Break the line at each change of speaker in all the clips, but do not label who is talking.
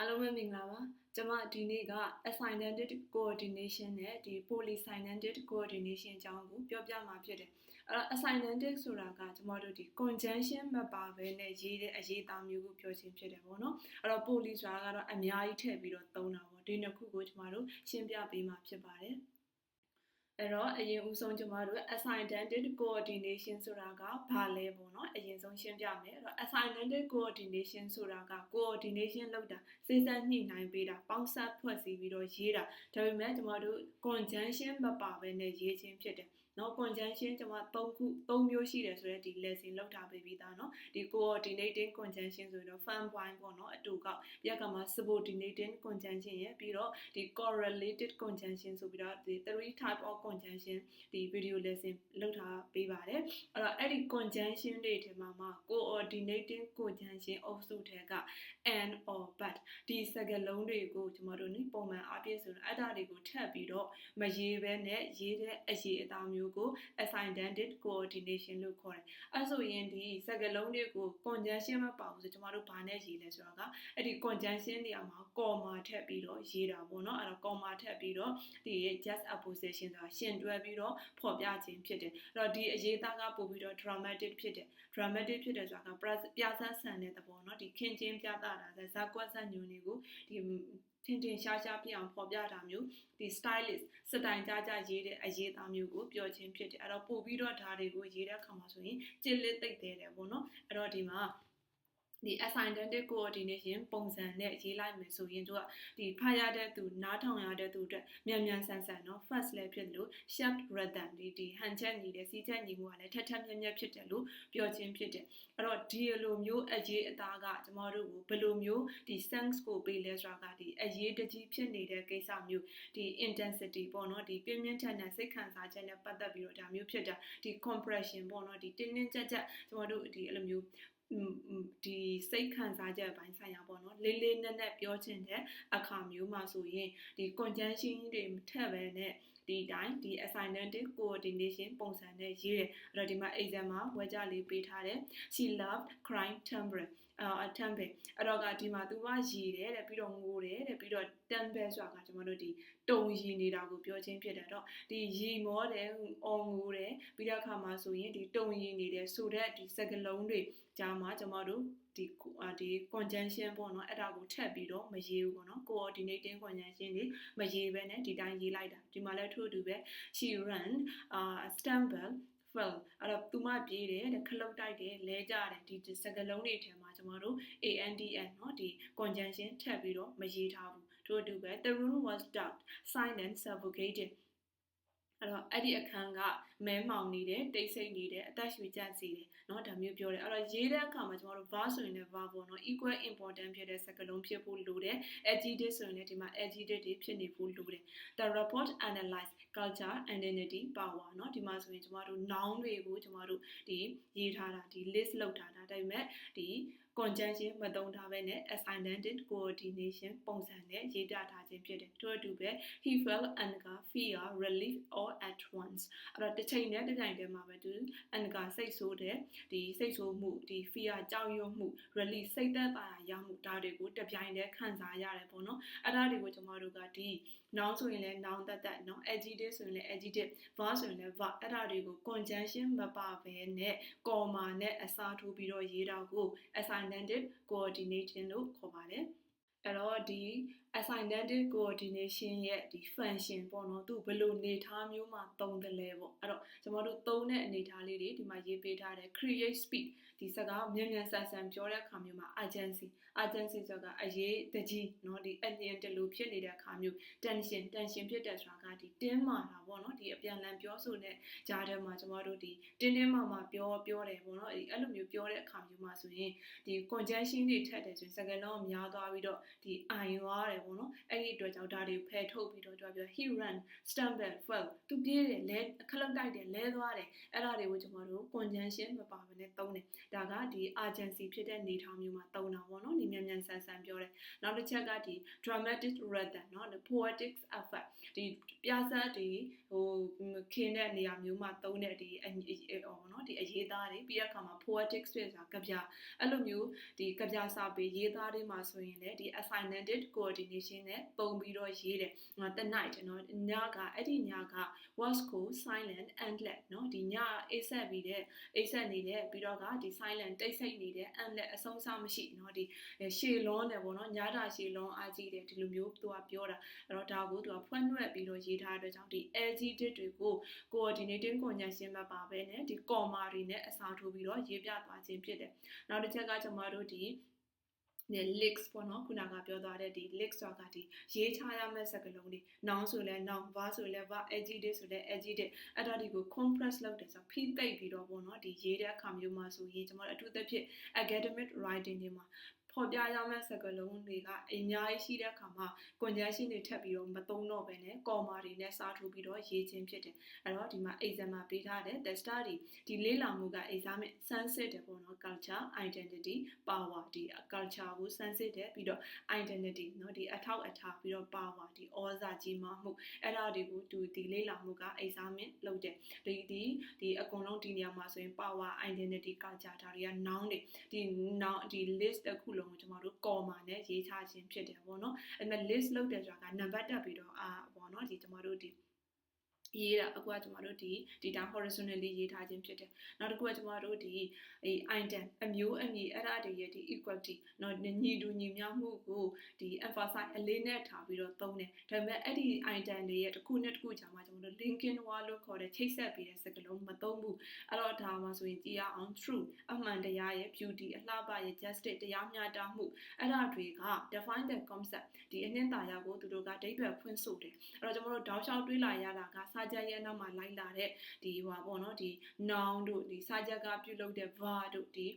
အားလုံးပဲမင်္ဂလာပါကျွန်မဒီနေ့က assigned coordination နဲ့ဒီ polysynthetic coordination အကြောင်းကိုပြောပြမှာဖြစ်တယ်အဲ့တော့ assigned ဆိုတာကကျွန်မတို့ဒီ conjunction မပါဘဲနဲ့ရေးတဲ့အရေးအသားမျိုးကိုပြောခြင်းဖြစ်တယ်ပေါ့နော်အဲ့တော့ poly ဆိုတာကတော့အများကြီးထည့်ပြီးတော့သုံးတာပေါ့ဒီနှစ်ခုကိုကျွန်မတို့ရှင်းပြပေးမှာဖြစ်ပါတယ် အဲ့တော့အရင်ဦးဆုံးကျမတို့ assigned coordination ဆိုတာကဘာလဲပေါ့နော်အရင်ဆုံးရှင်းပြမယ်အဲ့တော့ assigned coordination ဆိုတာက coordination လုပ်တာစိစက်ညှိနှိုင်းပေးတာပေါင်းစပ်ဖွဲ့စည်းပြီးတော့ရေးတာဒါပေမဲ့ကျမတို့ conjunction မပါဘဲနဲ့ရေးခြင်းဖြစ်တယ် နော် conjunction ကျွန်မ3ခု3မျိုးရှိတယ်ဆိုတော့ဒီ lesson လောက်ထားပေးပြီးသားနော်ဒီ coordinating conjunction ဆိုတော့ fun point ပေါ့နော်အတူကောက်ပြကမှာ subordinating conjunction ရဲ့ပြီးတော့ဒီ correlated conjunction ဆိုပြီးတော့ဒီ3 type of conjunction ဒီ video lesson လောက်ထားပေးပါတယ်အဲ့တော့အဲ့ဒီ conjunction တွေထဲမှာမှာ coordinating conjunction အုပ်စုထဲက and or but ဒီစကားလုံးတွေကိုကျွန်တော်တို့နိပုံမှန်အားဖြင့်ဆိုတော့အဲ့ဒါတွေကိုထပ်ပြီးတော့မရေးဘဲနဲ့ရေးတဲ့အရေးအသားမျိုးမျိုးကို ascendant coordination လို့ခေါ်တယ်။အဲဆိုရင်ဒီစကားလုံးတွေကို conjunction မပါဘူးဆိုကျွန်တော်တို့ဘာနဲ့ရေးလဲဆိုတော့အဲ့ဒီ conjunction နေရာမှာ comma ထည့်ပြီးတော့ရေးတာပေါ့နော်။အဲ့တော့ comma ထည့်ပြီးတော့ဒီ just opposition ဆိုတာရှင်တွဲပြီးတော့ဖော်ပြခြင်းဖြစ်တယ်။အဲ့တော့ဒီအရေးသားကပို့ပြီးတော့ dramatic ဖြစ်တယ်။ dramatic ဖြစ်တယ်ဆိုတာကပြဆန်းဆန်တဲ့သဘောနော်။ဒီခင်ချင်းပြသတာဇာကွက်ဆန်ညွန်တွေကိုဒီ ထင်ထင်ရှားရှားပြအောင်ဖော်ပြတာမျိုးဒီ stylist စတိုင်ကြကြရေးတဲ့အရေးသားမျိုးကိုပြောခြင်းဖြစ်တယ်အဲ့တော့ပို့ပြီးတော့ဓာတ်တွေကိုရေးတဲ့အခါမှာဆိုရင်ကြစ်လက်သိပ်သေးတယ်ပေါ့နော်အဲ့တော့ဒီမှာ ဒီ assigned coordination ပုံစံနဲ့ရေးလိုက်မယ်ဆိုရင်တို့ကဒီဖတ်ရတဲ့သူနားထောင်ရတဲ့သူအတွက်မြန်မြန်ဆန်ဆန်เนาะ fast လည်းဖြစ်တယ်လို့ sharp rhythm ဒီဒီဟန်ချက်ညီတဲ့စီးချက်ညီမှုကလည်းထက်ထက်မြက်မြက်ဖြစ်တယ်လို့ပြောခြင်းဖြစ်တယ်အဲ့တော့ဒီလိုမျိုးအရေးအသားကကျမတို့ကိုဘယ်လိုမျိုးဒီ sense ကိုပေးလဲဆိုတာကဒီအရေးတကြီးဖြစ်နေတဲ့ကိစ္စမျိုးဒီ intensity ပေါ့เนาะဒီပြင်းပြင်းထန်ထန်စိတ်ခံစားချက်နဲ့ပတ်သက်ပြီးတော့ဒါမျိုးဖြစ်တာဒီ compression ပေါ့เนาะဒီတင်းတင်းကြပ်ကြပ်ကျမတို့ဒီအဲ့လိုမျိုး ဒီစိတ်ခံစားချက်ပိုင်းဆိုင်ရာပေါ့နော်လေးလေးနက်နက်ပြောချင်တဲ့အခါမျိုးမှာဆိုရင်ဒီ conjunction တွေမထက်ပဲနဲ့ဒီတိုင်းဒီ assignment coordination ပုံစံနဲ့ရေးတယ်အဲ့တော့ဒီမှာ exam မှာဝဲကြလေးပေးထားတယ် she loved crying temper အတမ်ပဲအဲ့တော့ကဒီမှာသူကရည်တယ်တဲ့ပြီးတော့ငိုတယ်တဲ့ပြီးတော့တမ်ပဲဆိုတာကကျွန်တော်တို့ဒီတုံရည်နေတာကိုပြောချင်းဖြစ်တယ်တော့ဒီရည်မောတယ်အော်ငိုတယ်ပြီးတော့အခါမှာဆိုရင်ဒီတုံရည်နေတယ်ဆိုတဲ့ဒီစကလုံးတွေကြားမှာကျွန်တော်တို့ဒီဒီ conjunction ပေါ့နော်အဲ့ဒါကိုထပ်ပြီးတော့မရေးဘူးပေါ့နော် coordinating conjunction တွေမရေးဘဲနဲ့ဒီတိုင်းရေးလိုက်တာဒီမှာလည်းထို့အတူပဲ she ran uh stumble fell အဲ့တော့သူမပြေးတယ်တဲ့ခလုတ်တိုက်တယ်လဲကြတယ်ဒီစကလုံးတွေထဲမှာကျွန်တော်တို့ ANDN เนาะဒီ conjunction ထပ်ပြီးတော့မရေးထားဘူးထို့အတူပဲ the room was dark silent suffocating အဲ့တော့အဲ့ဒီအခန်းကမဲမှောင်နေတယ်တိတ်ဆိတ်နေတယ်အသက်ရှူကြစေတယ်เนาะဒါမျိုးပြောတယ်အဲ့တော့ရေးတဲ့အခါမှာကျမတို့ verb ဆိုရင်လည်း verb ပေါ့နော် equal important ဖြစ်တဲ့စကားလုံးဖြစ်ဖို့လိုတယ် adjective ဆိုရင်လည်းဒီမှာ adjective တွေဖြစ်နေဖို့လိုတယ် the report analyze culture identity power เนาะဒီမှာဆိုရင်ကျမတို့ noun တွေကိုကျမတို့ဒီရေးထားတာဒီ list လုပ်ထားတာဒါပေမဲ့ဒီ conjunction မသုံးထားဘဲနဲ့ assigned coordination ပုံစံနဲ့ရေးပြထားခြင်းဖြစ်တယ်ထို့အတူပဲ he felt anger fear relief all at once အဲ့တော့တစ်ချိန်နဲ့တစ်ချိန်တည်းမှာပဲသူ anger စိတ်ဆိုးတဲ့ဒီစိတ်ဆိုးမှုဒီ fear ကြောက်ရွံ့မှု relief စိတ်သက်သာရာရမှုဒါတွေကိုတပြိုင်တည်းခံစားရတယ်ပေါ့နော်အဲ့ဒါတွေကိုကျွန်တော်တို့ကဒီ noun ဆိုရင်လည်း noun တတ်တတ်နော် adjective ဆိုရင်လည်း adjective verb ဆိုရင်လည်း verb အဲ့ဒါတွေကို conjunction မပါဘဲနဲ့ comma နဲ့အစားထိုးပြီးတော့ရေးတာကို assigned coordination လို့ခေါ်ပါတယ်အဲ့တော့ဒီ assigned coordination ရဲ့ဒီ function ပေါ့နော်သူဘယ်လိုနေထားမျိုးမှာသုံးတယ်လဲပေါ့အဲ့တော့ကျွန်တော်တို့သုံးတဲ့အနေထားလေးတွေဒီမှာရေးပေးထားတယ် create speed ဒီစကားမြန်မြန်ဆန်ဆန်ပြောတဲ့အခါမျိုးမှာ urgency urgency ဆိုတာအရေးတကြီးเนาะဒီအလျင်တလူဖြစ်နေတဲ့အခါမျိုး tension tension ဖြစ်တဲ့ဆိုတာကဒီတင်းမာတာပေါ့เนาะဒီအပြန်လန်ပြောဆိုတဲ့ကြားထဲမှာကျွန်တော်တို့ဒီတင်းတင်းမာမာပြောပြောတယ်ပေါ့เนาะအဲ့လိုမျိုးပြောတဲ့အခါမျိုးမှာဆိုရင်ဒီ conjunction တွေထက်တယ်ဆိုရင်စကားလုံးများသွားပြီးတော့ဒီအိုင်သွားတယ် တယ်ပေါ့နော်အဲ့ဒီအတွက်ကြောင့်ဒါတွေကိုဖယ်ထုတ်ပြီးတော့သူကပြော he ran stumbled fell သူပြေးတယ်လဲခလုတ်တိုက်တယ်လဲသွားတယ်အဲ့ဒါတွေကိုကျွန်တော်တို့ conjunction မပါဘဲနဲ့သုံးတယ်ဒါကဒီ urgency ဖြစ်တဲ့နေထောင်မျိုးမှာသုံးတာပေါ့နော်ဒီမြန်မြန်ဆန်ဆန်ပြောတယ်နောက်တစ်ချက်ကဒီ dramatic rhythm เนาะ the poetic effect ဒီပြဆတ်ဒီဟိုခင်းတဲ့နေရာမျိုးမှာသုံးတဲ့ဒီဟိုเนาะဒီအရေးသားတွေပြီးတဲ့အခါမှာ poetic ဆိုတာကဗျာအဲ့လိုမျိုးဒီကဗျာစာပေရေးသားတွေမှာဆိုရင်လည်းဒီ assigned coordination နဲ့ပုံပြီးတော့ရေးတယ်တနိုက်เนาะညကအဲ့ဒီညက was cool silent endless เนาะဒီညအိတ်ဆက်ပြီးတဲ့အိတ်ဆက်နေတဲ့ပြီးတော့ကဒီ silent တိတ်ဆိတ်နေတဲ့ endless အဆုံးအစမရှိเนาะဒီရှေလွန်းတယ်ပေါ့နော်ညတာရှေလွန်းအားကြီးတယ်ဒီလိုမျိုးသူကပြောတာအဲ့တော့ဒါကိုသူကဖွင့်နှွက်ပြီးတော့ရေးထားတဲ့အတွက်ကြောင့်ဒီ adjective တွေကို coordinating conjunction မှာပါပဲねဒီ comma တွေနဲ့အစားထိုးပြီးတော့ရေးပြသွားခြင်းဖြစ်တယ်နောက်တစ်ချက်ကကျွန်တော်တို့ဒီ ဒီ leaks ပေါ့နော်ခုနကပြောသွားတဲ့ဒီ leaks ဆိုတာကဒီရေးချရမယ့်စကားလုံးတွေ noun ဆိုလဲ noun verb ဆိုလဲ verb adjective ဆိုလဲ adjective အဲ့ဒါတွေကို compress လုပ်တယ်ဆိုတော့ဖိသိပ်ပြီးတော့ပေါ့နော်ဒီရေးတဲ့အခါမျိုးမှာဆိုရင်ကျွန်တော်တို့အထူးသဖြင့် academic writing တွေမှာ ဖော်ပြရမယ့်စကားလုံးတွေကအများကြီးရှိတဲ့အခါမှာ conjunction တွေထပ်ပြီးတော့မသုံးတော့ဘဲနဲ့ comma တွေနဲ့စာထိုးပြီးတော့ရေးခြင်းဖြစ်တယ်အဲ့တော့ဒီမှာ exam မှာပေးထားတဲ့ the study ဒီလေ့လာမှုက exam နဲ့ sunset တယ်ပေါ့နော် culture identity power ဒီ culture ကို sunset တယ်ပြီးတော့ identity เนาะဒီအထောက်အထားပြီးတော့ power ဒီဩဇာကြီးမားမှုအဲ့ဒါတွေကိုသူဒီလေ့လာမှုက exam လုပ်တယ်ဒီဒီဒီအကုန်လုံးဒီနေရာမှာဆိုရင် power identity culture ဒါတွေက noun တွေဒီ noun ဒီ list တစ်ခု လုံးကိုကျွန်တော်တို့ comma နဲ့ရေးချခြင်းဖြစ်တယ်ပေါ့နော်အဲ့မဲ့ list လုပ်တယ်ဆိုတာကနံပါတ်တက်ပြီးတော့အာပေါ့နော်ဒီကျွန်တော်တို့ဒီ ရေးတာအခုကကျမတို့ဒီဒီတောင် horizontally ရေးထားခြင်းဖြစ်တယ်နောက်တစ်ခုကကျမတို့ဒီအဲ item အမျိုးအမည်အဲ့ဒါတွေရဲ့ဒီ equality နော်ညီတူညီမျှမှုကိုဒီ emphasize အလေးနဲ့ထားပြီးတော့သုံးတယ်ဒါပေမဲ့အဲ့ဒီ item တွေရဲ့တစ်ခုနဲ့တစ်ခုကြားမှာကျမတို့ linking wall လို့ခေါ်တဲ့ချိတ်ဆက်ပေးတဲ့စကားလုံးမသုံးဘူးအဲ့တော့ဒါမှဆိုရင်ကြည်ရအောင် true အမှန်တရားရဲ့ beauty အလှပရဲ့ justice တရားမျှတမှုအဲ့ဒါတွေက define the concept ဒီအနှစ်သာရကိုသူတို့ကဒိဋ္ဌိဖွင့်ဆိုတယ်အဲ့တော့ကျမတို့တောက်လျှောက်တွေးလာရတာကစာချက်ရဲ့နောက်မှာလိုက်လာတဲ့ဒီဟိုပါပေါ့နော်ဒီ noun တို့ဒီစာချက်ကပြုလုပ်တဲ့ verb တို့ဒီ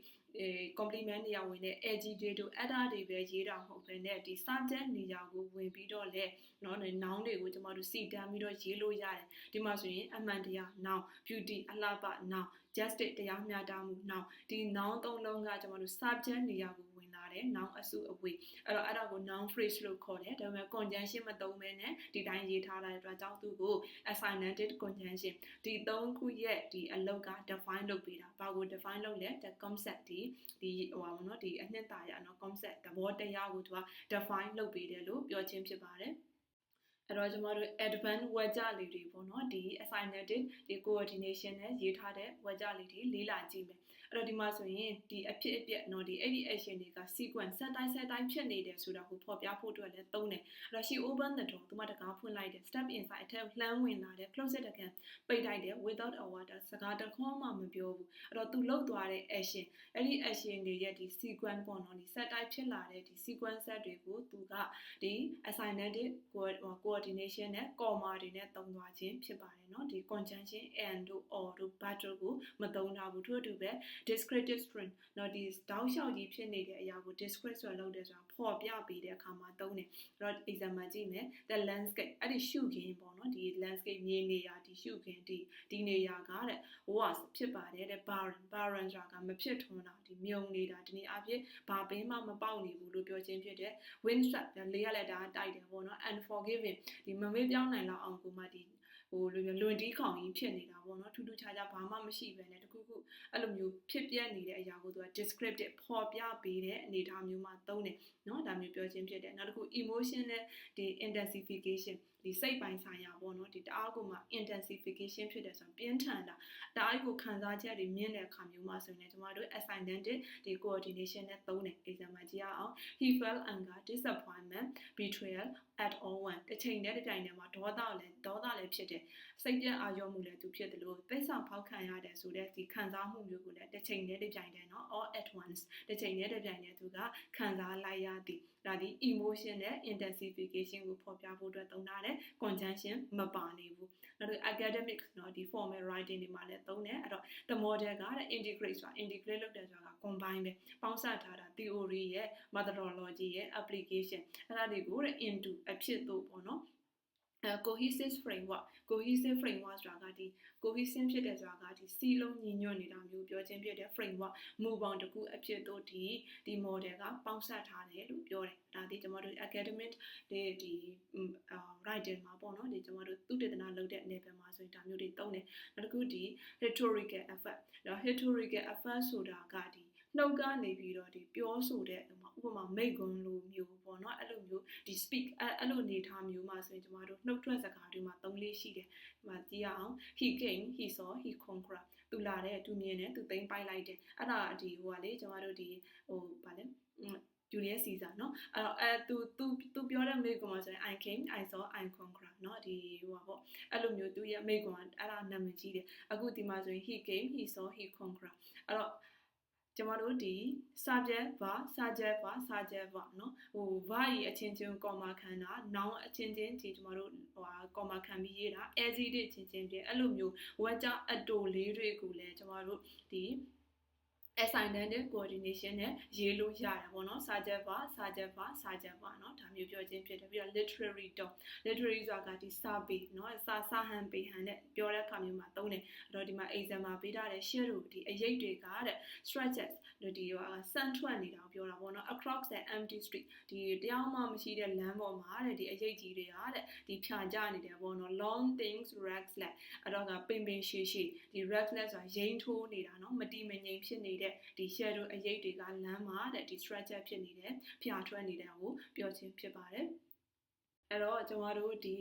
အဲ complement နေရာဝင်တဲ့ adjective တို့ adder တွေပဲရေးတာမဟုတ်ဘဲနဲ့ဒီ subject နေရာကိုဝင်ပြီးတော့လဲเนาะ noun တွေကိုကျွန်တော်တို့စီတန်းပြီးတော့ရေးလို့ရတယ်ဒီမှာဆိုရင်အမှန်တရား noun beauty အလှပ noun justice တရားမျှတမှု noun ဒီ noun သုံးလုံးကကျွန်တော်တို့ subject နေရာကိုဝင်လာ တယ် noun အစုအဝေးအဲ့တော့အဲ့ဒါကို noun phrase လို့ခေါ်တယ်ဒါပေမဲ့ conjunction မသုံးဘဲနဲ့ဒီတိုင်းရေးထားတဲ့အတွက်ကြောင့်သူ့ကို assigned conjunction ဒီသုံးခုရဲ့ဒီအလောက်က define လုပ်ပေးတာဘာကို define လုပ်လဲ the concept ဒီဒီဟိုပါဘောနော်ဒီအနှစ်သာရနော် concept သဘောတရားကိုသူက define လုပ်ပေးတယ်လို့ပြောခြင်းဖြစ်ပါတယ်အဲ့တော့ကျွန်တော်တို့ advanced ဝါကြလေးတွေပေါ့နော်ဒီ assigned ဒီ coordination နဲ့ရေးထားတဲ့ဝါကြလေးတွေလေးလာကြည့်မယ် အဲ့တော့ဒီမှာဆိုရင်ဒီအဖြစ်အပျက်နော်ဒီအဲ့ဒီ action တွေက sequence ဆက်တိုင်းဆက်တိုင်းဖြစ်နေတယ်ဆိုတာကိုဖော်ပြဖို့အတွက်လည်းသုံးတယ်အဲ့တော့ she open the door သူမတကားဖွင့်လိုက်တယ် step inside အထက်လှမ်းဝင်လာတယ် close it again ပိတ်လိုက်တယ် without a water စကားတခေါမှမပြောဘူးအဲ့တော့သူလှုပ်သွားတဲ့ action အဲ့ဒီ action တွေရဲ့ဒီ sequence ပေါ့နော်ဒီဆက်တိုင်းဖြစ်လာတဲ့ဒီ sequence set တွေကိုသူကဒီ assignment coordination နဲ့ comma တွေနဲ့သုံးသွားခြင်းဖြစ်ပါတယ်နော်ဒီ conjunction and တို့ or တို့ but တို့ကိုမသုံးထားဘူးထို့အတူပဲ descriptive sprint တော့ဒီတောက်လျှောက်ကြီးဖြစ်နေတဲ့အရာကို describe ဆိုတာလုပ်တယ်ဆိုတာပေါ်ပြပေးတဲ့အခါမှာသုံးတယ်အဲ့တော့ example ကြည့်မယ် the landscape အဲ့ဒီရှုခင်းပေါ့နော်ဒီ landscape မြေနေရာဒီရှုခင်းဒီဒီနေရာကတဲ့ was ဖြစ်ပါတယ်တဲ့ barren barren ဆိုတာကမဖြစ်ထွန်းတာဒီမြုံနေတာဒီနေ့အဖြစ်ဘာဘင်းမှမပေါက်နေဘူးလို့ပြောခြင်းဖြစ်တယ် windstrap လေးရလက်ဒါတိုက်တယ်ပေါ့နော် unforgiving ဒီမမေ့ပြောင်းနိုင်လောက်အောင်ကိုမှဒီ ဟိုလိုမျိုးလွန်တီးခေါင်ကြီးဖြစ်နေတာပေါ့နော်ထူးထူးခြားခြားဘာမှမရှိပဲနဲ့တခုခုအဲ့လိုမျိုးဖြစ်ပြနေတဲ့အရာကိုသူက descriptive ပေါ်ပြပေးတဲ့အနေအထားမျိုးမှသုံးတယ်နော်ဒါမျိုးပြောချင်းဖြစ်တယ်နောက်တစ်ခု emotion နဲ့ဒီ intensification ဒီစိတ်ပိုင်းဆိုင်ရာပေါ့နော်ဒီတအားကိုမှ intensification ဖြစ်တယ်ဆိုတော့ပြင်းထန်တာတအားကိုခံစားချက်တွေမြင့်တဲ့အခါမျိုးမှာဆိုရင်ကျမတို့ assigned ဒီ coordination နဲ့သုံးတယ် example ကြည့်ရအောင် he felt anger disappointment betrayal at all one တစ်ချိန်တည်းတစ်ချိန်တည်းမှာဒေါသလည်းဒေါသလည်းဖြစ်တယ်စိတ်ပြက်အာရုံမှုလည်းသူဖြစ်တယ်လို့ပိတ်ဆောင်ဖောက်ခံရတယ်ဆိုတဲ့ဒီခံစားမှုမျိုးကိုလည်းတစ်ချိန်တည်းတစ်ပြိုင်တည်းနော် all at once တစ်ချိန်တည်းတစ်ပြိုင်တည်းသူကခံစားလိုက်ရသည်ဒါဒီ emotion နဲ့ intensification ကိုဖော်ပြဖို့အတွက်သုံးထားတယ် conjunction မပါနေဘူးနောက်တစ် academic နော်ဒီ formal writing တွေမှာလည်းသုံးတယ်အဲ့တော့ the model က integrate ဆိုတာ integrate လုပ်တယ်ဆိုတာက combine ပဲပေါင်းစပ်ထားတာ theory ရဲ့ methodology ရဲ့ application အဲ့ဒါတွေကို into အဖြစ်သို့ပေါ့နော် cohesive framework cohesive framework ဆိုတာကဒီ cohesive ဖြစ်တဲ့ဆိုတာကဒီစီလုံးညီညွတ်နေတာမျိုးပြောခြင်းဖြစ်တဲ့ framework မူပေါင်းတစ်ခုအဖြစ်တို့ဒီဒီ model ကပေါင်းစပ်ထားတယ်လို့ပြောတယ်ဒါဒီကျွန်တော်တို့ academic ဒီဒီ writing မှာပေါ့နော်ဒီကျွန်တော်တို့သုတေသနလုပ်တဲ့အနေပဲမှာဆိုရင်ဒါမျိုးတွေသုံးတယ်နောက်တစ်ခုဒီ rhetorical effect ဒါ rhetorical effect ဆိုတာကဒီနှုတ်ကနေပြီးတော့ဒီပြောဆိုတဲ့ဥ ပမာမိတ်ကွန်းလိုမျိုးပေါ့နော်အဲ့လိုမျိုးဒီ speak အဲ့လိုနေထားမျိုးမှာဆိုရင်ကျမတို့နှုတ်ထွက်စကားတွေမှာသုံးလေးရှိတယ်ဒီမှာကြည့်ရအောင် he came he saw he conquered သူလာတဲ့သူမြင်တယ်သူသိမ်းပိုက်လိုက်တယ်အဲ့ဒါဒီဟိုကလေကျမတို့ဒီဟိုဗာလဲဂျူလီယက်စီဇာเนาะအဲ့တော့အဲသူသူသူပြောတဲ့မိကွန်မှာဆိုရင် I came I saw I conquer เนาะဒီဟိုပါပေါ့အဲ့လိုမျိုးသူရဲ့မိကွန်အဲ့ဒါနာမည်ကြီးတယ်အခုဒီမှာဆိုရင် he came he saw he conquer အဲ့တော့ ကျမတို့ဒီ subject verb subject verb subject verb เนาะဟို verb ကြီးအချင်းချင်း comma ခံတာ noun အချင်းချင်းဒီကျမတို့ဟို comma ခံပြီးရေးတာ adjective ချင်းချင်းပြင်အဲ့လိုမျိုး word ကြောင့်အတူလေးတွေကိုလည်းကျမတို့ဒီ assignment နဲ့ coordination နဲ့ရေးလို့ရတယ်ပေါ့နော်စာချက်ပါစာချက်ပါစာချက်ပါเนาะဒါမျိုးပြောခြင်းဖြစ်တယ်ပြီးတော့ literary term literary ဆိုတာကဒီစာပေเนาะစာစာဟန်ပေဟန်နဲ့ပြောတဲ့အခါမျိုးမှာသုံးတယ်အဲ့တော့ဒီမှာ exam မှာပေးထားတဲ့ share တို့ဒီအရေးတွေကတဲ့ stretches ဒီဟိုဆန်ထွက်နေတာကိုပြောတာပေါ့နော် across the empty street ဒီတရားမှမရှိတဲ့လမ်းပေါ်မှာတဲ့ဒီအရေးကြီးတွေကတဲ့ဒီဖြာကြနေတယ်ပေါ့နော် long things restless အဲ့တော့ကပင်ပင်ရှည်ရှည်ဒီ restless ဆိုတာရိမ့်ထိုးနေတာเนาะမတိမငြိမ်ဖြစ်နေတဲ့ ဲ့ဒီ shadow အရေးတွေကလမ်းမှာတဲ့ဒီ structure ဖြစ်နေတယ်ဖြာထွက်နေတာကိုပြောခြင်းဖြစ်ပါတယ်အဲ့တော့ကျွန်တော်တို့ဒီ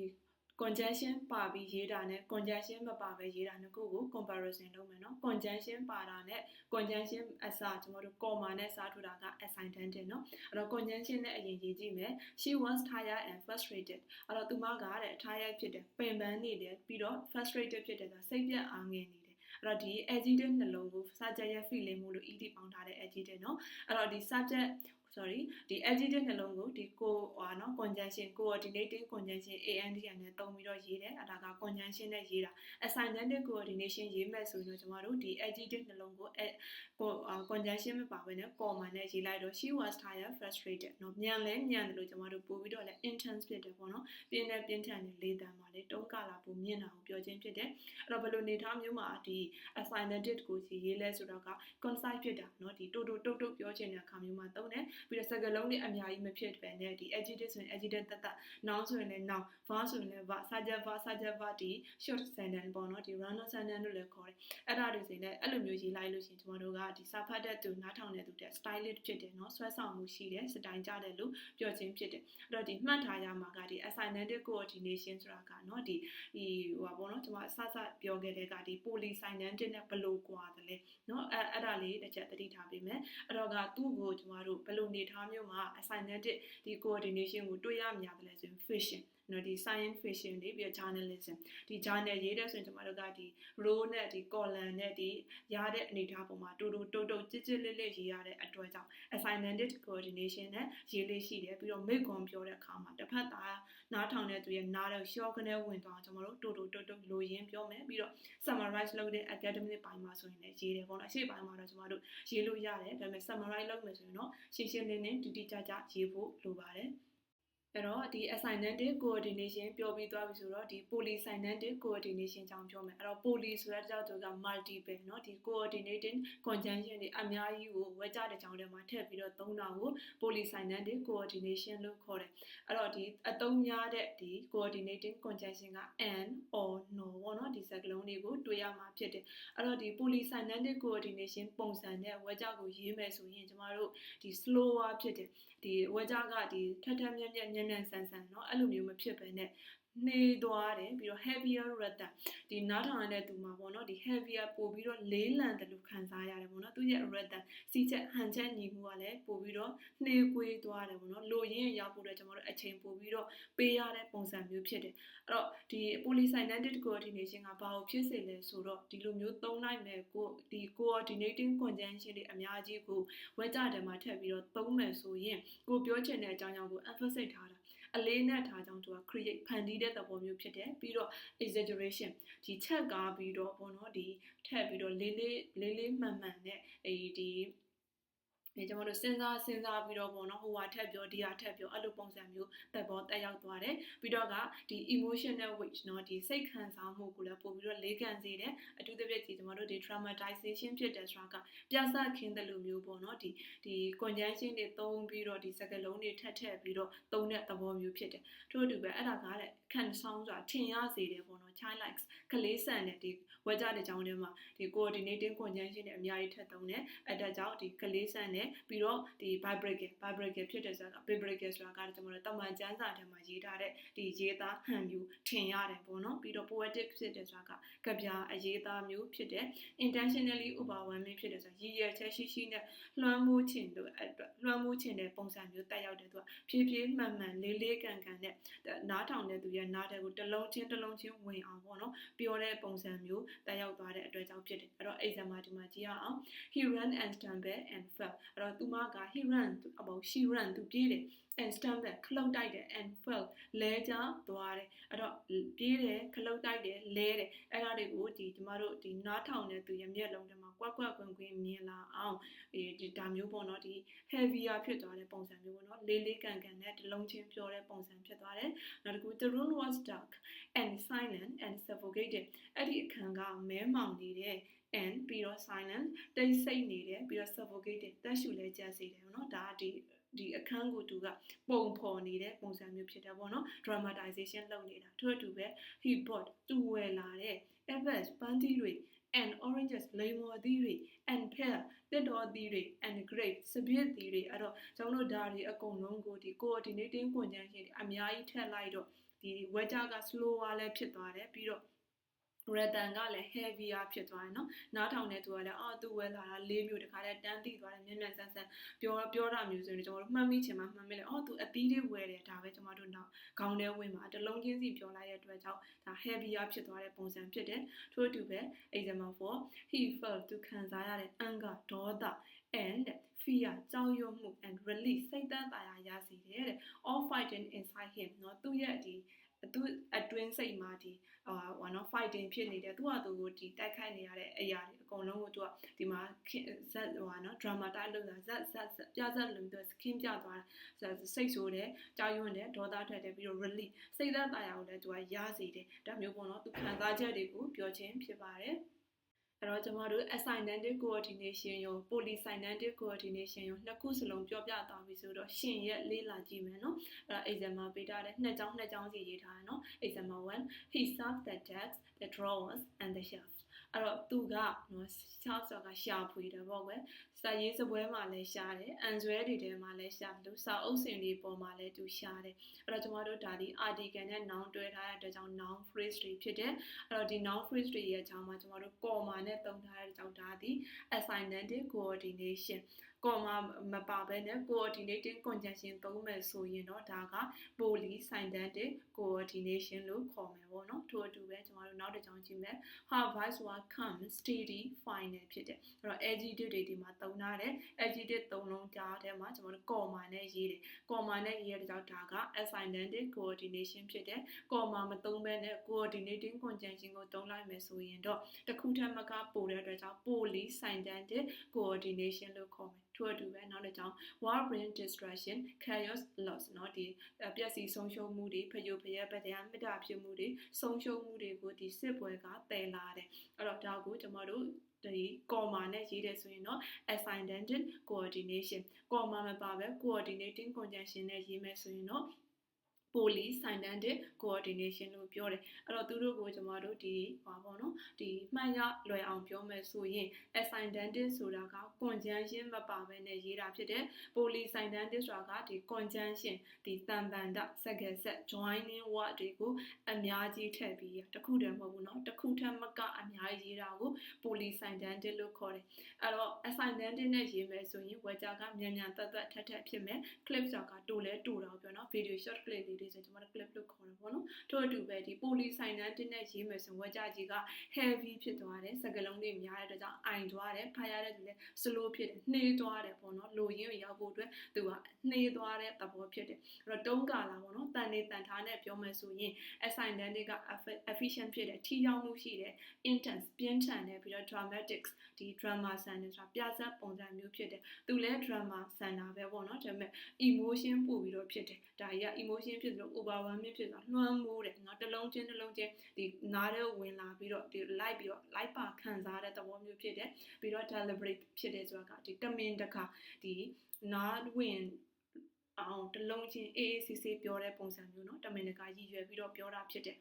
conjunction ပါပြီးရေးတာနဲ့ conjunction မပါဘဲရေးတာနှစ်ခုကို comparison လုပ်မယ်နော် conjunction ပါတာနဲ့ conjunction အစားကျွန်တော်တို့ comma နဲ့စားထူတာက assignment တင်နော်အဲ့တော့ conjunction နဲ့အရင်ရေးကြည့်မယ် she was tired and frustrated အဲ့တော့သူမကတဲ့ tired ဖြစ်တယ်ပင်ပန်းနေတယ်ပြီးတော့ frustrated ဖြစ်တယ်ဆိုတာစိတ်ပြတ်အားငယ်နေတယ် အဲ့တော့ဒီ adjective နှလုံးကို subject ရဲ့ feeling မို့လို့ ed ပေါင်းထားတဲ့ adjective เนาะအဲ့တော့ဒီ subject sorry ဒီ adjective နှလုံးကိုဒီကိုဟာနော် conjunction coordinating conjunction and အနဲ့တုံပြီးတော့ရေးတယ်အဲဒါက conjunction နဲ့ရေးတာ ascendant coordination ရေးမဲ့ဆိုရင်တော့ကျွန်တော်တို့ဒီ adjective နှလုံးကို conjunction မပါဘဲနဲ့ comma နဲ့ရေးလိုက်တော့ she was tired frustrated နော်မြန်လဲမြန်တယ်လို့ကျွန်တော်တို့ပို့ပြီးတော့လဲ intense ဖြစ်တယ်ပေါ့နော်ပြင်းတဲ့ပြင်းထန်တဲ့လေးတန်ပါလေတုံးကလာပို့မြင်တာကိုပြောခြင်းဖြစ်တယ်အဲ့တော့ဘယ်လိုနေထားမျိုးမှာဒီ ascendant ကိုရေးလဲဆိုတော့က concise ဖြစ်တာနော်ဒီတိုးတိုးတုတ်တုတ်ပြောခြင်းတဲ့အခါမျိုးမှာသုံးတယ်ပြီးတော့စကားလုံးတွေအများကြီးမဖြစ်ပဲနဲ့ဒီ adjective ဆိုရင် adjective တတ်တတ် noun ဆိုရင်လည်း noun verb ဆိုရင်လည်း verb subject verb subject verb ဒီ short sentence ပေါ့နော်ဒီ random sentence လို့လည်းခေါ်တယ်အဲ့ဒါတွေဆိုရင်လည်းအဲ့လိုမျိုးရေးလိုက်လို့ရှိရင်ကျမတို့ကဒီစာဖတ်တဲ့သူနားထောင်တဲ့သူတဲ့ stylish ဖြစ်တယ်နော်ဆွဲဆောင်မှုရှိတယ်စတိုင်ကြတယ်လို့ပြောခြင်းဖြစ်တယ်အဲ့တော့ဒီမှတ်ထားရမှာကဒီ assignment coordination ဆိုတာကနော်ဒီဒီဟိုပါပေါ့နော်ကျမစစပြောခဲ့တဲ့ကဒီ polysynthetic နဲ့ဘယ်လိုကွာတယ်လဲနော်အဲ့အဲ့ဒါလေးတစ်ချက်သတိထားပေးမယ်အဲ့တော့ကသူ့ကိုကျမတို့ဘယ်လိုနေထားမျိုးမှာ assignment ဒီ coordination ကိုတွေ့ရမှာတယ်ဆိုရင် fiction နော်ဒီ science fiction တွေပြီးတော့ journalism ဒီ journal ရေးတဲ့ဆိုရင်ကျွန်တော်တို့ကဒီ row နဲ့ဒီ column နဲ့ဒီရတဲ့အနေအထားပုံမှာတူတူတုတ်တုတ်ကြစ်ကြစ်လေးလေးရေးရတဲ့အတွက်ကြောင့် assignment coordination နဲ့ရေးလေးရှိတယ်ပြီးတော့ make ကွန်ပြောတဲ့အခါမှာတစ်ဖက်သားနားထောင်တဲ့သူရဲ့နားတော့ short ကနေဝင်သွားကျွန်တော်တို့တူတူတုတ်တုတ်လိုရင်းပြောမယ်ပြီးတော့ summarize လုပ်တဲ့ academic ပိုင်းမှာဆိုရင်လည်းရေးတယ်ပေါ့နော်အရှိပိုင်းမှာတော့ကျွန်တော်တို့ရေးလို့ရတယ်ဒါပေမဲ့ summarize လုပ်မယ်ဆိုရင်တော့ရှင်းရှင်းလင်းလင်းတူတူကြကြရေးဖို့လိုပါတယ် အဲ့တော့ဒီ assignment coordination ပြောပြီးသွားပြီဆိုတော့ဒီ polysynthetic coordination ကြောင့်ပြောမယ်အဲ့တော့ poly ဆိုတဲ့ကြောင့်သူက multiple เนาะဒီ coordinating conjunction တွေအများကြီးကိုဝဲကြတဲ့ကြောင့်တွေမှာထည့်ပြီးတော့သုံးတာကို polysynthetic coordination လို့ခေါ်တယ်အဲ့တော့ဒီအသုံးများတဲ့ဒီ coordinating conjunction က and or no ပေါ့เนาะဒီစကားလုံးတွေကိုတွေ့ရမှာဖြစ်တယ်အဲ့တော့ဒီ polysynthetic coordination ပုံစံနဲ့ဝဲကြကိုရေးမယ်ဆိုရင်ကျမတို့ဒီ slower ဖြစ်တယ် ဒီဝဲကြကဒီထက်ထက်မြက်မြက်မြန်မြန်ဆန်ဆန်เนาะအဲ့လိုမျိုးမဖြစ်ဘဲနဲ့ နေသွားတယ်ပြီးတော့ heavier rather ဒီနားထောင်ရတဲ့သူမှာပေါ့နော်ဒီ heavier ပို့ပြီးတော့လေးလံတယ်လို့ခံစားရတယ်ပေါ့နော်သူရဲ့ rather စီချက်ဟန်ချက်ညီမှုကလည်းပို့ပြီးတော့နှေးကွေးသွားတယ်ပေါ့နော်လိုရင်းရောက်ဖို့အတွက်ကျွန်တော်တို့အချိန်ပို့ပြီးတော့ပေးရတဲ့ပုံစံမျိုးဖြစ်တယ်အဲ့တော့ဒီ polysynthetic coordination ကဘာကိုဖြစ်စေလဲဆိုတော့ဒီလိုမျိုးသုံးလိုက်မယ်ကိုဒီ coordinating conjunction တွေအများကြီးကိုဝက်ကြတယ်မှာထည့်ပြီးတော့သုံးမယ်ဆိုရင်ကိုပြောချင်တဲ့အကြောင်းအကြောင်းကို emphasize ထားတာ အလေးနဲ့ထားကြောင်းသူက create ဖန်တီးတဲ့သဘောမျိုးဖြစ်တယ်ပြီးတော့ exaggeration ဒီချက်ကားပြီးတော့ပေါ့နော်ဒီထက်ပြီးတော့လေးလေးလေးလေးမှန်မှန်နဲ့အဲဒီအဲကျွန်တော်တို့စဉ်းစားစဉ်းစားပြီးတော့ပေါ့နော်ဟိုဟာထက်ပြောဒီဟာထက်ပြောအဲ့လိုပုံစံမျိုးတက်ပေါ်တက်ရောက်သွားတယ်ပြီးတော့ကဒီ emotional weight เนาะဒီစိတ်ခံစားမှုကိုလည်းပို့ပြီးတော့လေးခံစေတယ်အထူးသဖြင့်ဒီ ကျွန်တော်တို့ဒီ traumatization ဖြစ်တဲ့ဆိုတာကပြဿနာခင်းတဲ့လိုမျိုးပေါ့နော်ဒီဒီ conjunction တွေသုံးပြီးတော့ဒီစကားလုံးတွေထပ်ထည့်ပြီးတော့သုံးတဲ့သဘောမျိုးဖြစ်တယ်ထို့အတူပဲအဲ့ဒါကလည်း ခံဆောင်စွာထင်ရစေတယ်ပေါ့နော် child likes ကလေးဆန်တဲ့ဒီဝက်ကြတဲ့ကြောင်းတွေမှာဒီ coordinating conjunction တွေအများကြီးထပ်သုံးတယ်အဲ့ဒါကြောင့်ဒီကလေးဆန်တဲ့ပြီးတော့ဒီ vibrate vibrate ဖြစ်တဲ့ဆိုတာ vibrate ဆိုတာကကျွန်တော်တို့တမန်ကျမ်းစာထဲမှာရေးထားတဲ့ဒီရေးသားဟန်မျိုးထင်ရတယ်ပေါ့နော်ပြီးတော့ poetic ဖြစ်တဲ့ဆိုတာကကြပြအရေးသားမျိုးဖြစ်တဲ့ intentionally overwhelming ဖြစ်တဲ့ဆိုတာရည်ရွယ်ချက်ရှိရှိနဲ့လွှမ်းမိုးခြင်းတို့အတွက်လွှမ်းမိုးခြင်းတဲ့ပုံစံမျိုးတက်ရောက်တဲ့သူကဖြည်းဖြည်းမှန်မှန်လေးလေးကန်ကန်နဲ့နားထောင်တဲ့သူရဲ့နားတဲ့ကိုတစ်လုံးချင်းတစ်လုံးချင်းဝင်အောင်ပေါ့နော်ပြောတဲ့ပုံစံမျိုးတက်ရောက်သွားတဲ့အတွက်ကြောင့်ဖြစ်တယ်အဲ့တော့ exam မှာဒီမှာကြည့်ရအောင် he ran and stumbled and fell အဲ့တော့သူမက he ran အပေါ် she ran သူပြေးတယ် and stumbled ခလုတ်တိုက်တယ် and fell လဲကျသွားတယ်အဲ့တော့ပြေးတယ်ခလုတ်တိုက်တယ်လဲတယ်အဲ့ဒါတွေကိုဒီကျမတို့ဒီနားထောင်တဲ့သူရဲ့မျက်လုံးထဲမှာကွက်ကွက်ကွင်ကွင်မြင်လာအောင်ဒီဒါမျိုးပေါ့နော်ဒီ heavier ဖြစ်သွားတဲ့ပုံစံမျိုးပေါ့နော်လေးလေးကန်ကန်နဲ့တလုံးချင်းပြောတဲ့ပုံစံဖြစ်သွားတယ်နောက်တစ်ခု the room was dark and silent and suffocated အဲ့ဒီအခန်းကမဲမှောင်နေတဲ့ and ပြီးတော့ silent တိတ်ဆိတ်နေတယ်ပြီးတော့ suffocating တက်ရှူလဲကြက်စေတယ်ပေါ့နော်ဒါကဒီဒီအခန်းကိုသူကပုံဖော်နေတဲ့ပုံစံမျိုးဖြစ်တယ်ပေါ့နော် dramatization လုပ်နေတာသူအတူပဲ he bought သူဝယ်လာတဲ့ apples ပန်းသီးတွေ and oranges လိမ္မော်သီးတွေ and pear တက်တော်သီးတွေ and grape စပျစ်သီးတွေအဲ့တော့ကျွန်တော်တို့ဒါတွေအကုန်လုံးကိုဒီ coordinating ကွန်ဂျန်ရှင်တွေအများကြီးထည့်လိုက်တော့ဒီ weather က slow လည်းဖြစ်သွားတယ်ပြီးတော့ rather ကလည်း heavier ဖြစ်သွားတယ်เนาะနားထောင်တဲ့သူကလည်းအော်သူဝဲလာတာ၄မျိုးတခါတည်းတန်းသိသွားတယ်မြန်မြန်ဆန်းဆန်းပြောပြောတာမျိုးဆိုရင်ကျွန်တော်တို့မှတ်မိချင်မှမှတ်မိလဲအော်သူအသီးလေးဝဲတယ်ဒါပဲကျွန်တော်တို့နောက်ခေါင်းထဲဝင်မှာတလုံးချင်းစီပြောလိုက်တဲ့အတွက်ကြောင့်ဒါ heavier ဖြစ်သွားတဲ့ပုံစံဖြစ်တယ်ထို့အတူပဲ example for he felt သူခံစားရတဲ့ anger ဒေါသ and fear ကြောက်ရွံ့မှု and release စိတ်သက်သာရာရစေတယ်တဲ့ all fighting inside him เนาะသူရဲ့ဒီ သူအတွင်းစိတ်မှာဒီဟာဟိုနော် fighting ဖြစ်နေတယ်သူကသူကိုဒီတိုက်ခိုက်နေရတဲ့အရာတွေအကုန်လုံးကိုသူကဒီမှာဇက်ဟိုနော် drama တိုက်လို့ဇက်ဇက်ပြဇက်လို့သူ skin ပြသွားတာစိတ်ဆိုးတယ်ကြောက်ရွံ့တယ်ဒေါသထွက်တယ်ပြီးတော့ release စိတ်သက်သာရာကိုလည်းသူကရစေတယ်ဒါမျိုးပေါ့နော်သူခံစားချက်တွေကိုပြောခြင်းဖြစ်ပါတယ် အဲ့တော့ကျွန်တော်တို့ asynotic coordination ရော polysynotic coordination ရောနှစ်ခုစလုံးပြောပြသွားပြီဆိုတော့ရှင်ရဲ့လေးလာကြည့်မယ်နော်အဲ့တော့ exam မှာပေးထားတဲ့နှစ်ကြောင်းနှစ်ကြောင်းစီရေးထားတယ်နော် exam 1 he served the desks the drawers and the shelves အဲ့တော့သူကနော်ရှားဆိုတာကရှာဖွေတယ်ပေါ့ကွယ်စာရေးစပွဲမှာလည်းရှားတယ်အန်ဇွဲတွေထဲမှာလည်းရှားတယ်စာအုပ်စင်တွေပေါ်မှာလည်းသူရှားတယ်အဲ့တော့ကျွန်တော်တို့ဒါဒီ article နဲ့ noun တွဲထားတဲ့အတွက်ကြောင့် noun phrase တွေဖြစ်တယ်အဲ့တော့ဒီ noun phrase တွေရဲ့အကြောင်းမှာကျွန်တော်တို့ comma နဲ့သုံးထားတဲ့ကြောင့်ဒါဒီ assignmental coordination ကော်မမပါဘဲနဲ့ coordinating conjunction သုံးမယ်ဆိုရင်တော့ဒါက polysynthetic coordination လို့ခေါ်မယ်ပေါ့နော်ထို့အတူပဲကျွန်တော်တို့နောက်တစ်ကြောင်းကြည့်မယ် her voice was calm steady final ဖြစ်တယ်အဲ့တော့ adjective တွေဒီမှာသုံးထားတယ် adjective သုံးလုံးကြားထဲမှာကျွန်တော်တို့ comma နဲ့ရေးတယ် comma နဲ့ရေးရတဲ့ကြောင့်ဒါက assignmental coordination ဖြစ်တယ် comma မသုံးဘဲနဲ့ coordinating conjunction ကိုသုံးလိုက်မယ်ဆိုရင်တော့တစ်ခုထက်မကပိုတဲ့အတွက်ကြောင့် polysynthetic coordination လို့ခေါ်မယ်ထို့အတူပဲနောက်တစ်ကြောင်း war brain distraction chaos loss เนาะဒီပျက်စီးဆုံးရှုံးမှုတွေဖျို့ဖျက်ပတရားမေတ္တာဖြစ်မှုတွေဆုံးရှုံးမှုတွေကိုဒီစစ်ပွဲကတည်လာတယ်အဲ့တော့ဒါကိုကျွန်တော်တို့ဒီ comma နဲ့ရေးတယ်ဆိုရင်တော့ assigned coordination comma မပါပဲ coordinating conjunction နဲ့ရေးမယ်ဆိုရင်တော့ poly synthetic coordination လို့ပြောတယ်အဲ့တော့သူတို့ကိုကျွန်တော်တို့ဒီဟာပေါ့နော်ဒီမှန်ရလွယ်အောင်ပြောမယ်ဆိုရင် synthetic ဆိုတာက conjunction မပါဘဲနဲ့ရေးတာဖြစ်တယ် poly synthetic ဆိုတာကဒီ conjunction ဒီတန်ပန်တစက္ကဆက် joining word တွေကိုအများကြီးထည့်ပြီးတခုတည်းမဟုတ်ဘူးเนาะတခုထက်မကအများကြီးရေးတာကို poly synthetic လို့ခေါ်တယ်အဲ့တော့ synthetic နဲ့ရေးမယ်ဆိုရင် word ကမြန်မြန်တက်တက်ထက်ထက်ဖြစ်မယ် clip ဆိုတာကတူလဲတူတော့ပြောเนาะ video short clip လေး းတွေဆိုကျွန်တော်တို့ clip လို့ခေါ်တယ်ပေါ့နော်ထို့အတူပဲဒီ poly synthetic နဲ့ရေးမယ်ဆိုဝက်ကြကြီးက heavy ဖြစ်သွားတယ်စကလုံးတွေများတဲ့အတွက်ကြောင့်အိုင်သွားတယ်ဖားရတဲ့သူလည်း slow ဖြစ်တယ်နှေးသွားတယ်ပေါ့နော်လိုရင်းရောက်ဖို့အတွက်သူကနှေးသွားတဲ့သဘောဖြစ်တယ်အဲ့တော့တုံးကာလာပေါ့နော်တန်နေတန်ထားနဲ့ပြောမယ်ဆိုရင် synthetic က efficient ဖြစ်တယ်ထိရောက်မှုရှိတယ် intense ပြင်းထန်တယ်ပြီးတော့ dramatics ဒီ drama ဆန်တယ်ဆိုတာပြဆက်ပုံစံမျိုးဖြစ်တယ်သူလည်း drama ဆန်တာပဲပေါ့နော်ဒါပေမဲ့ emotion ပို့ပြီးတော့ဖြစ်တယ်ဒါကြီးက emotion ဖြစ်လို့ overwhelming ဖြစ်သွားလွှမ်းမိုးတယ်เนาะတစ်လုံးချင်းတစ်လုံးချင်းဒီနားထဲဝင်လာပြီးတော့ဒီ light ပြီးတော့ light ပါခံစားတဲ့သဘောမျိုးဖြစ်တယ်ပြီးတော့ deliberate ဖြစ်တယ်ဆိုတာကဒီတမင်တခါဒီနားဝင်အောင်တစ်လုံးချင်းအေးအေးဆေးဆေးပြောတဲ့ပုံစံမျိုးเนาะတမင်တကာရည်ရွယ်ပြီးတော့ပြောတာဖြစ်တယ်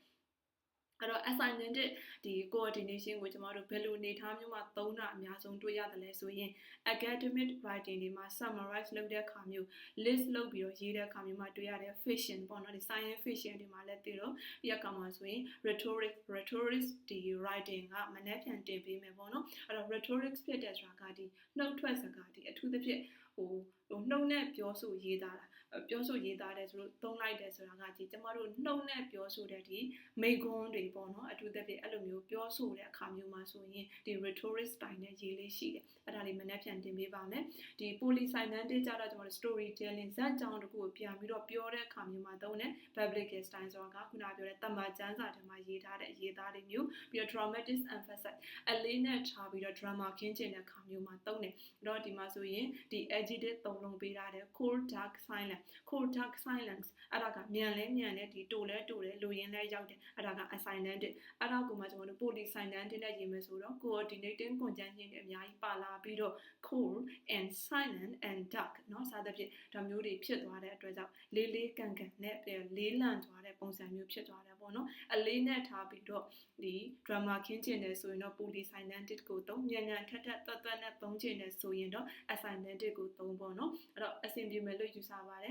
အဲ့တော့ assignment ဒီ coordination ကိုကျမတို့ဘယ်လိုနေထားမျိုးမှာသုံးတာအများဆုံးတွေ့ရတယ်လဲဆိုရင် academic writing တွေမှာ summarize လုပ်တဲ့အခါမျိုး list လုပ်ပြီးတော့ရေးတဲ့အခါမျိုးမှာတွေ့ရတယ် fiction ပေါ့နော်ဒီ science fiction တွေမှာလည်းသိတော့ဒီအခါမှာဆိုရင် rhetoric rhetoric ဒီ writing ကမနှက်ပြန်တင်ပေးမယ်ပေါ့နော်အဲ့တော့ rhetoric ဖြစ်တဲ့ဆိုတာကဒီနှုတ်ထွက်စကားဒီအထူးသဖြင့်ဟိုဟိုနှုတ်နဲ့ပြောဆိုရေးသားတာ ပြောဆိုရေးသားတယ်ဆိုလို့သုံးလိုက်တယ်ဆိုတာကဒီကျမတို့နှုတ်နဲ့ပြောဆိုတဲ့ဒီမိကွန်းတွေပေါ့နော်အထူးသဖြင့်အဲ့လိုမျိုးပြောဆိုတဲ့အခါမျိုးမှာဆိုရင်ဒီ rhetoric style နဲ့ရေးလေးရှိတယ်အဲ့ဒါလေးမနှက်ပြန်တင်ပေးပါမယ်ဒီ polysyllabic ကြတော့ကျမတို့ storytelling ဇာတ်ကြောင်းတစ်ခုကိုပြန်ပြီးတော့ပြောတဲ့အခါမျိုးမှာသုံးတယ် public style ဆိုတာကခုနပြောတဲ့တမန်ကျမ်းစာထဲမှာရေးထားတဲ့ရေးသားတွေမျိုးပြီးတော့ dramatic emphasis အလေးနဲ့ထားပြီးတော့ drama ခင်းကျင်တဲ့အခါမျိုးမှာသုံးတယ်အဲ့တော့ဒီမှာဆိုရင်ဒီ adjective သုံးလုံးပေးထားတယ် cold dark silent cold dark silence အဲ့ဒါကမြန်လဲမြန်တယ်ဒီတိုလဲတိုတယ်လိုရင်းလဲရောက်တယ်အဲ့ဒါက assignment အဲ့ဒါကိုမှကျွန်တော်တို့ poly silent နဲ့ရေးမယ်ဆိုတော့ coordinating conjunction တွေအများကြီးပါလာပြီးတော့ cold and silent and dark เนาะစသဖြင့်ဒါမျိုးတွေဖြစ်သွားတဲ့အတွက်ကြောင့်လေးလေးကန်ကန်နဲ့လေးလံသွားတဲ့ပုံစံမျိုးဖြစ်သွားတယ်ပေါ့နော်အလေးနဲ့ထားပြီးတော့ဒီ drama ခင်းကျင်တယ်ဆိုရင်တော့ poly silent ကိုသုံးညံ့ညံ့ထက်ထက်တွတ်တွတ်နဲ့သုံးကျင်တယ်ဆိုရင်တော့ assignment ကိုသုံးပေါ့နော်အဲ့တော့အဆင်ပြေမယ်လို့ယူဆပါတယ် ်